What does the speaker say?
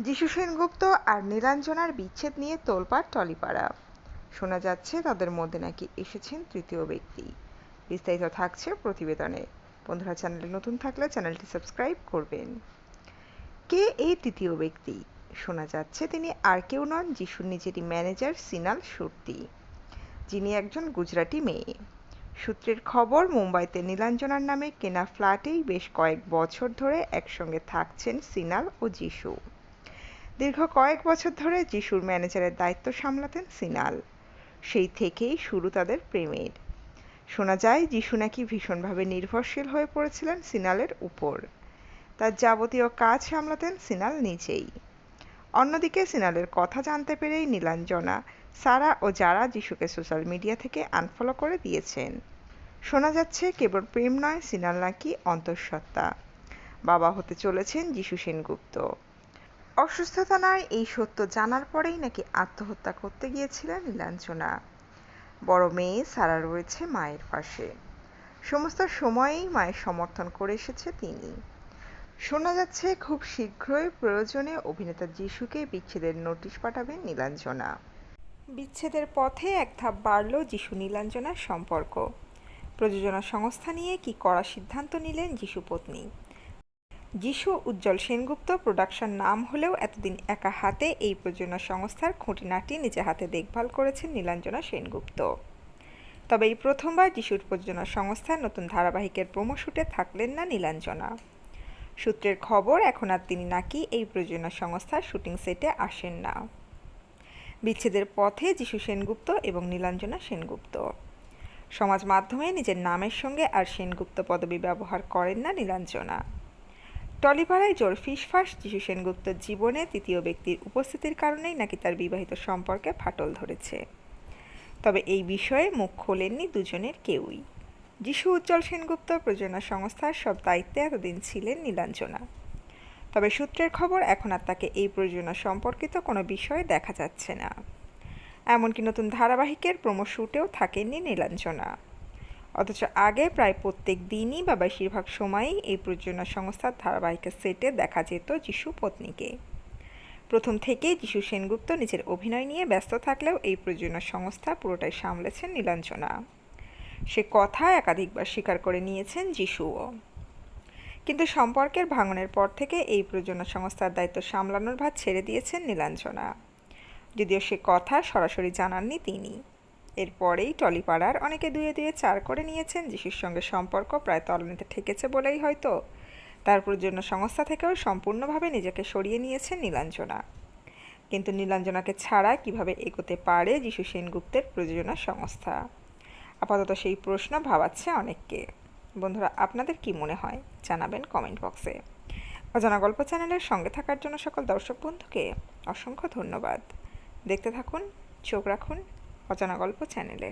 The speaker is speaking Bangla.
যিশু সেনগুপ্ত আর নীলাঞ্জনার বিচ্ছেদ নিয়ে তোলপাড় টলিপাড়া। শোনা যাচ্ছে তাদের মধ্যে নাকি এসেছেন তৃতীয় ব্যক্তি। বিস্তারিত থাকছে প্রতিবেদনে। বন্ধুরা, চ্যানেলে নতুন থাকলে চ্যানেলটি সাবস্ক্রাইব করবেন। কে এই তৃতীয় ব্যক্তি? শোনা যাচ্ছে তিনি আর কেউ নন, যিশুর নিজেরই ম্যানেজার সিনাল সুরতি যিনি একজন গুজরাটি মেয়ে। সূত্রের খবর, মুম্বাইতে নীলাঞ্জনার নামে কেনা ফ্ল্যাটেই বেশ কয়েক বছর ধরে একসঙ্গে থাকছেন সিনাল ও যিশু। দীর্ঘ কয়েক বছর ধরে যিশুর ম্যানেজারের দায়িত্ব সামলাতেন সিনাল। সেই থেকেই শুরু তাদের প্রেমের। শোনা যায়, যিশু নাকি ভীষণভাবে নির্ভরশীল হয়ে পড়েছিলেন সিনালের উপর। তার যাবতীয় কাজ সামলাতেন সিনাল নিজেই। অন্যদিকে সিনালের কথা জানতে পেরেই নীলাঞ্জনা, সারা ও যারা যিশুকে সোশ্যাল মিডিয়া থেকে আনফলো করে দিয়েছেন। শোনা যাচ্ছে, কেবল প্রেম নয়, সিনাল নাকি অন্তঃসত্ত্বা। বাবা হতে চলেছেন যিশু সেনগুপ্ত। অসুস্থতা নয় এই সত্য জানার পরেই নাকি আত্মহত্যা করতে গিয়েছিলেন নীলাঞ্জনা বড় মেয়ে সারা রয়েছে মায়ের পাশে। সমস্ত সময়েই মায়ের সমর্থন করে এসেছে তিনি। শোনা যাচ্ছে, খুব শীঘ্রই প্রয়োজনে অভিনেতা যিশুকে বিচ্ছেদের নোটিশ পাঠাবেন নীলাঞ্জনা। বিচ্ছেদের পথে এক ধাপ বাড়ল যিশু নীলাঞ্জনার সম্পর্ক। প্রযোজনা সংস্থা নিয়ে কি করা সিদ্ধান্ত নিলেন যিশু পত্নী? যিশু উজ্জ্বল সেনগুপ্ত প্রোডাকশন নাম হলেও এতদিন একা হাতে এই প্রযোজনা সংস্থার খুঁটিনাটি নিজে হাতে দেখভাল করেছেন নীলাঞ্জনা সেনগুপ্ত। তবে এই প্রথমবার যিশুর প্রযোজনা সংস্থার নতুন ধারাবাহিকের প্রোমোশুটে থাকলেন না নীলাঞ্জনা। সূত্রের খবর, এখন আর তিনি নাকি এই প্রযোজনা সংস্থার শুটিং সেটে আসেন না। বিচ্ছেদের পথে যিশু সেনগুপ্ত এবং নীলাঞ্জনা সেনগুপ্ত। সমাজ মাধ্যমে নিজের নামের সঙ্গে আর সেনগুপ্ত পদবি ব্যবহার করেন না নীলাঞ্জনা। টলিপাড়ায় জোর ফিসফাস, যিশু সেনগুপ্তর জীবনে তৃতীয় ব্যক্তির উপস্থিতির কারণেই নাকি তার বিবাহিত সম্পর্কে ফাটল ধরেছে। তবে এই বিষয়ে মুখ খোলেননি দুজনের কেউই। যিশু উজ্জ্বল সেনগুপ্ত প্রযোজনা সংস্থার সব দায়িত্বে এতদিন ছিলেন নীলাঞ্জনা। তবে সূত্রের খবর, এখন আর তাকে এই প্রযোজনা সম্পর্কিত কোনো বিষয়ে দেখা যাচ্ছে না। এমনকি নতুন ধারাবাহিকের প্রোমো শ্যুটেও থাকেননি নীলাঞ্জনা। অথচ আগে প্রায় প্রত্যেক দিনই বা বেশিরভাগ সময়ই এই প্রযোজনা সংস্থার ধারাবাহিকের সেটে দেখা যেত যিশু পত্নীকে। প্রথম থেকেই যিশু সেনগুপ্ত নিজের অভিনয় নিয়ে ব্যস্ত থাকলেও এই প্রযোজনা সংস্থা পুরোটাই সামলেছেন নীলাঞ্জনা। সে কথা একাধিকবার স্বীকার করে নিয়েছেন যিশুও। কিন্তু সম্পর্কের ভাঙনের পর থেকে এই প্রযোজনা সংস্থার দায়িত্ব সামলানোর ভার ছেড়ে দিয়েছেন নীলাঞ্জনা। যদিও সে কথা সরাসরি জানাননি তিনি। এরপরেই টলিপাড়ার অনেকে দুয়ে দুয়ে চার করে নিয়েছেন, যিশুর সঙ্গে সম্পর্ক প্রায় তলনিতে ঠেকেছে বলেই হয়তো। তার প্রযোজনা সংস্থা থেকেও সম্পূর্ণভাবে নিজেকে সরিয়ে নিয়েছেন নীলাঞ্জনা। কিন্তু নীলাঞ্জনাকে ছাড়া কীভাবে এগোতে পারে যিশু সেনগুপ্তের প্রযোজনা সংস্থা? আপাতত সেই প্রশ্ন ভাবাচ্ছে অনেককে। বন্ধুরা, আপনাদের কি মনে হয়? জানাবেন কমেন্ট বক্সে। অজানা গল্প চ্যানেলের সঙ্গে থাকার জন্য সকল দর্শক বন্ধুকে অসংখ্য ধন্যবাদ। দেখতে থাকুন, চোখ রাখুন অজানা গল্প চ্যানেলে।